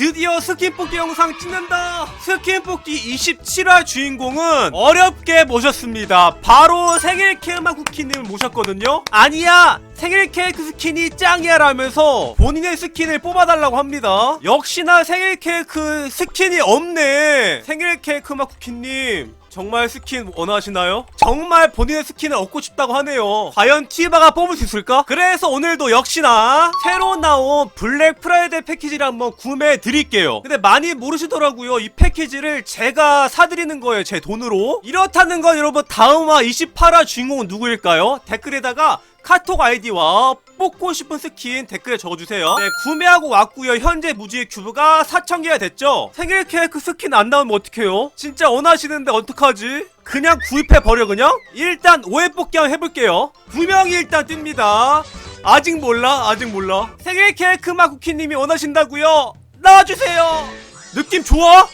드디어 스킨 뽑기 영상 찍는다. 스킨 뽑기 27화 주인공은 어렵게 모셨습니다. 바로 생일 케이크만 쿠키님을 모셨거든요. 아니야! 생일 케이크 스킨이 짱이야 라면서 본인의 스킨을 뽑아달라고 합니다. 역시나 생일 케이크 스킨이 없네. 생일 케이크만 쿠키님 정말 스킨 원하시나요? 정말 본인의 스킨을 얻고 싶다고 하네요. 과연 티바가 뽑을 수 있을까? 그래서 오늘도 역시나 새로 나온 블랙 프라이데이 패키지를 한번 구매해 드릴게요. 근데 많이 모르시더라고요. 이 패키지를 제가 사드리는 거예요. 제 돈으로. 이렇다는 건 여러분 다음화 28화 주인공은 누구일까요? 댓글에다가 카톡 아이디와 뽑고 싶은 스킨 댓글에 적어주세요. 네, 구매하고 왔고요. 현재 무지의 큐브가 4,000개가 됐죠? 생일 케이크 스킨 안 나오면 어떡해요? 진짜 원하시는데 어떡하지? 그냥 구입해 버려 그냥? 일단 5회 뽑기 한번 해볼게요. 두 명이 일단 뜹니다. 아직 몰라? 아직 몰라. 생일 케이크 마쿠키님이 원하신다고요? 나와주세요. 느낌 좋아?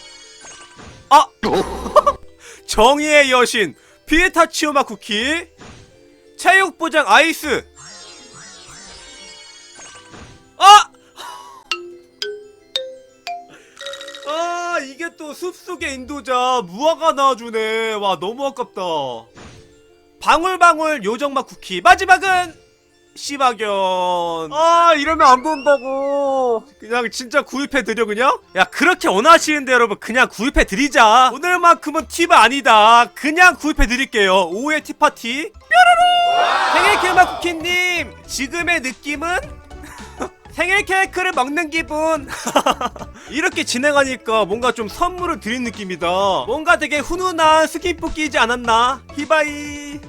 아 정의의 여신 피에타치오마 쿠키 체육부장 아이스. 아! 아 이게 또 숲속의 인도자 무화과 나와주네. 와 너무 아깝다. 방울방울 요정맛 쿠키. 마지막은 씨박연 아 이러면 안 된다고. 그냥 진짜 구입해드려 그냥? 야 그렇게 원하시는데 여러분 그냥 구입해드리자. 오늘만큼은 팁 아니다. 그냥 구입해드릴게요. 오후의 팁파티. 뾰로로 생일 케이크 쿠키님 지금의 느낌은? 생일 케이크를 먹는 기분. 이렇게 진행하니까 뭔가 좀 선물을 드린 느낌이다. 뭔가 되게 훈훈한 스킨 뽑기이지 않았나? 히바이